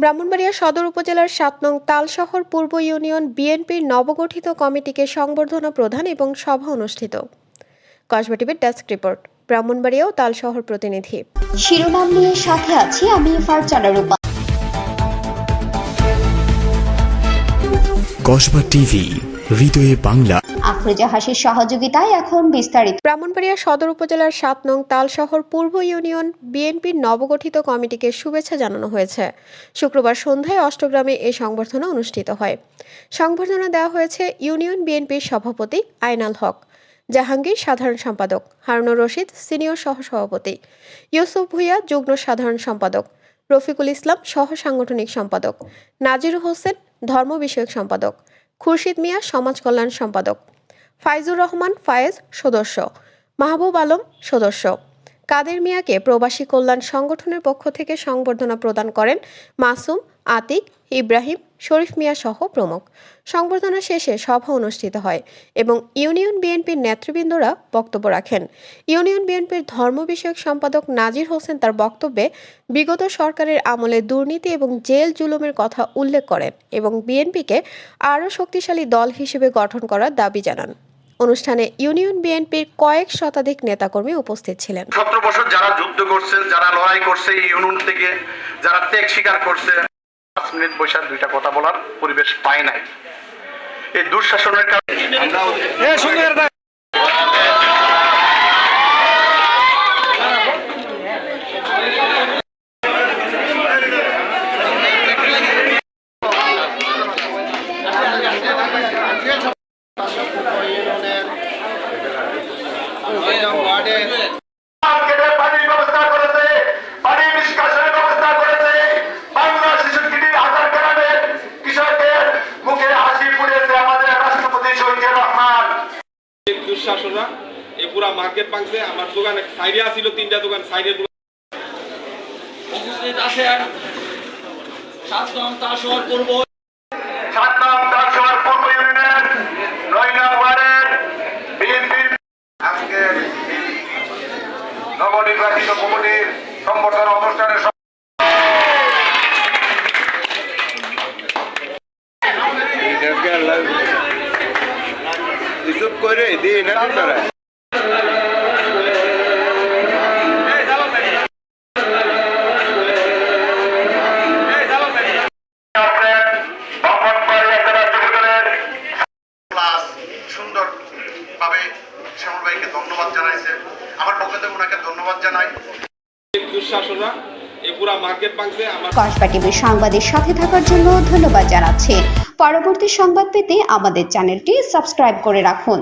ব্রাহ্মণবাড়িয়া সদর উপজেলার সাত নং তালশহর পূর্ব ইউনিয়ন বিএনপির নবগঠিত কমিটিকে সংবর্ধনা প্রদান এবং সভা অনুষ্ঠিত। কসবা টিভির ডেস্ক রিপোর্ট ব্রাহ্মণবাড়িয়া ও তালশহর প্রতিনিধি। শিরোনাম নিয়ে সাথে আছি আমি ফারজানা রূপা। কসবা টিভি হৃদয়ে বাংলা। হাসির সহযোগিতায় এখন বিস্তারিত। ব্রাহ্মণবাড়িয়া সদর উপজেলার সাত নং পূর্ব ইউনিয়ন বিএনপির নবগঠিত কমিটিকে শুভেচ্ছা জানানো হয়েছে। শুক্রবার সন্ধ্যায় অষ্টগ্রামে এই সংবর্ধনা অনুষ্ঠিত হয়। সংবর্ধনা দেওয়া হয়েছে ইউনিয়ন বিএনপির সভাপতি আইনাল হক, জাহাঙ্গীর সাধারণ সম্পাদক হারুনুর রশিদ, সিনিয়র সহসভাপতি ইউসুফ ভুইয়া, যুগ্ম সাধারণ সম্পাদক রফিকুল ইসলাম সহ সাংগঠনিক সম্পাদক নাজির হোসেন, ধর্ম বিষয়ক সম্পাদক খুরশিদ মিয়া, সমাজ কল্যাণ সম্পাদক ফাইজুর রহমান ফায়েজ সদস্য, মাহবুব আলম সদস্য। কাদের মিয়াকে প্রবাসী কল্যাণ সংগঠনের পক্ষ থেকে সংবর্ধনা প্রদান করেন মাসুম, আতিক, ইব্রাহিম, শরীফ মিয়া সহ প্রমুখ। সংবর্ধনা শেষে সভা অনুষ্ঠিত হয় এবং ইউনিয়ন বিএনপির নেতৃবৃন্দরা বক্তব্য রাখেন। ইউনিয়ন বিএনপির ধর্ম বিষয়ক সম্পাদক নাজির হোসেন তার বক্তব্যে বিগত সরকারের আমলে দুর্নীতি এবং জেল জুলুমের কথা উল্লেখ করেন এবং বিএনপিকে আরও শক্তিশালী দল হিসেবে গঠন করার দাবি জানান। অনুষ্ঠানে ইউনিয়ন বিএনপির কয়েক শতাধিক নেতাকর্মী উপস্থিত ছিলেন। সতেরো বছর যারা যুদ্ধ করছে যারা লড়াই করছে ইউনিয়ন থেকে যারা ত্যাগ স্বীকার করছে পাঁচ মিনিট বৈশাখ দুইটা কথা বলার পরিবেশ পায় নাই। এই দুঃশাসনের কারণে আমরা এই দুঃশাসনরা এই পুরা মার্কেট ভাঙছে। আমার দোকানে সাইডে আছিল তিনটা দোকান সাইডে উপস্থিত আছেন। সাত নং তাসর পূর্ব। সাত নাম দশবার পূর্ব ইউনিয়নের নয় নং বিএনপির আজকের নবনির্বাচিত কমিটির সংবর্ধনা অনুষ্ঠানের যুবদলের সুন্দরভাবে শ্যামল ভাইকে ধন্যবাদ জানাইছে। আমার পক্ষ থেকে ওনাকে ধন্যবাদ জানাই। এই দুঃশাসনরা এই পুরা মার্কেট ভাঙছে আমার কসবা টিভির সংবাদের সাথে থাকার জন্য ধন্যবাদ জানাচ্ছি। পরবর্তী সংবাদ পেতে আমাদের চ্যানেলটি সাবস্ক্রাইব করে রাখুন।